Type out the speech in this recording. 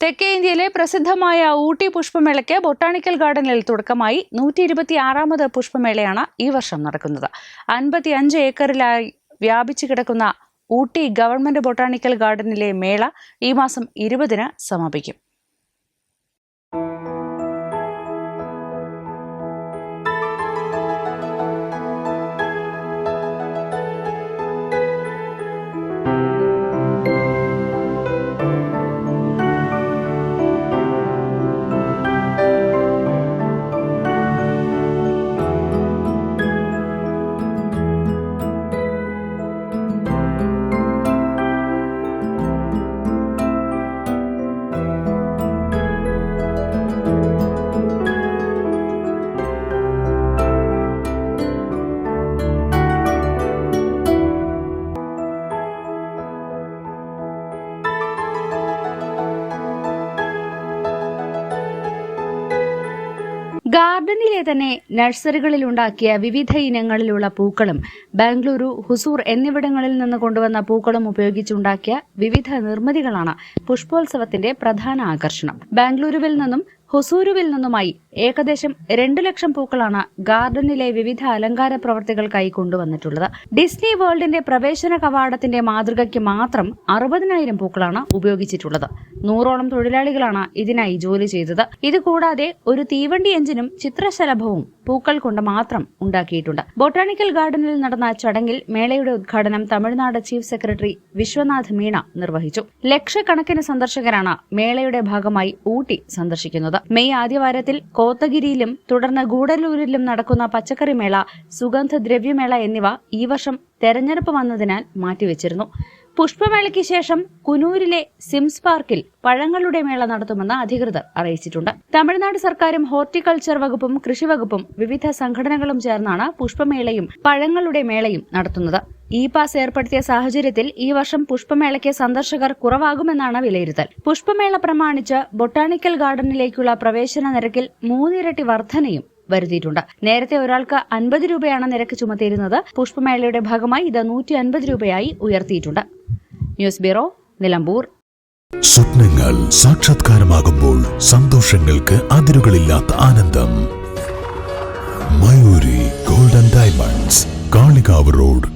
തെക്കേ ഇന്ത്യയിലെ പ്രസിദ്ധമായ ഊട്ടി പുഷ്പമേളയ്ക്ക് ബൊട്ടാണിക്കൽ ഗാർഡനിൽ തുടക്കമായി നൂറ്റി ഇരുപത്തി ആറാമത് പുഷ്പമേളയാണ് ഈ വർഷം നടക്കുന്നത്. അൻപത്തി അഞ്ച് ഏക്കറിലായി വ്യാപിച്ചു കിടക്കുന്ന ഊട്ടി ഗവൺമെന്റ് ബൊട്ടാണിക്കൽ ഗാർഡനിലെ മേള ഈ മാസം ഇരുപതിന് സമാപിക്കും. ഗാർഡനിലെ തന്നെ നഴ്സറികളിൽ ഉണ്ടാക്കിയ വിവിധ ഇനങ്ങളിലുള്ള പൂക്കളും ബാംഗ്ലൂരു ഹുസൂർ എന്നിവിടങ്ങളിൽ നിന്ന് കൊണ്ടുവന്ന പൂക്കളും ഉപയോഗിച്ചുണ്ടാക്കിയ വിവിധ നിർമ്മിതികളാണ് പുഷ്പോത്സവത്തിന്റെ പ്രധാന ആകർഷണം. ബാംഗ്ലൂരുവിൽ നിന്നും ഹുസൂരുവിൽ നിന്നുമായി ഏകദേശം രണ്ടു ലക്ഷം പൂക്കളാണ് ഗാർഡനിലെ വിവിധ അലങ്കാര പ്രവർത്തികൾക്കായി കൊണ്ടുവന്നിട്ടുള്ളത്. ഡിസ്നി വേൾഡിന്റെ പ്രവേശന കവാടത്തിന്റെ മാതൃകയ്ക്ക് മാത്രം അറുപതിനായിരം പൂക്കളാണ് ഉപയോഗിച്ചിട്ടുള്ളത്. നൂറോളം തൊഴിലാളികളാണ് ഇതിനായി ജോലി ചെയ്തത്. ഇതുകൂടാതെ ഒരു തീവണ്ടി എഞ്ചിനും ചിത്രശലഭവും പൂക്കൾ കൊണ്ട് മാത്രം ഉണ്ടാക്കിയിട്ടുണ്ട്. ബൊട്ടാണിക്കൽ ഗാർഡനിൽ നടന്ന ചടങ്ങിൽ മേളയുടെ ഉദ്ഘാടനം തമിഴ്നാട് ചീഫ് സെക്രട്ടറി വിശ്വനാഥ് മീണ നിർവഹിച്ചു. ലക്ഷക്കണക്കിന് സന്ദർശകരാണ് മേളയുടെ ഭാഗമായി ഊട്ടി സന്ദർശിക്കുന്നത്. മെയ് ആദ്യവാരത്തിൽ കോത്തഗിരിയിലും തുടർന്ന് ഗൂഡല്ലൂരിലും നടക്കുന്ന പച്ചക്കറിമേള സുഗന്ധദ്രവ്യമേള എന്നിവ ഈ വർഷം തെരഞ്ഞെടുപ്പ് വന്നതിനാൽ മാറ്റിവെച്ചിരുന്നു. പുഷ്പമേളയ്ക്ക് ശേഷം കുനൂരിലെ സിംസ് പാർക്കിൽ പഴങ്ങളുടെ മേള നടത്തുമെന്ന് അധികൃതർ അറിയിച്ചിട്ടുണ്ട്. തമിഴ്നാട് സർക്കാരും ഹോർട്ടിക്കൾച്ചർ വകുപ്പും കൃഷി വകുപ്പും വിവിധ സംഘടനകളും ചേർന്നാണ് പുഷ്പമേളയും പഴങ്ങളുടെ മേളയും നടത്തുന്നത്. ഇ പാസ് ഏർപ്പെടുത്തിയ സാഹചര്യത്തിൽ ഈ വർഷം പുഷ്പമേളയ്ക്ക് സന്ദർശകർ കുറവാകുമെന്നാണ് വിലയിരുത്തൽ. പുഷ്പമേള പ്രമാണിച്ച് ബൊട്ടാണിക്കൽ ഗാർഡനിലേക്കുള്ള പ്രവേശന നിരക്കിൽ മൂന്നിരട്ടി വർധനയും വരുത്തിയിട്ടുണ്ട്. നേരത്തെ ഒരാൾക്ക് അൻപത് രൂപയാണ് നിരക്ക് ചുമത്തിയിരുന്നത്. പുഷ്പമേളയുടെ ഭാഗമായി ഇത് നൂറ്റി അൻപത് രൂപയായി ഉയർത്തിയിട്ടുണ്ട്. News bureau Nilambur. സ്വപ്നങ്ങൾ സാക്ഷാത്കാരമാകുമ്പോൾ സന്തോഷങ്ങൾക്ക് അതിരുകളില്ലാത്ത ആനന്ദം. Mayuri golden diamonds Kalikavu road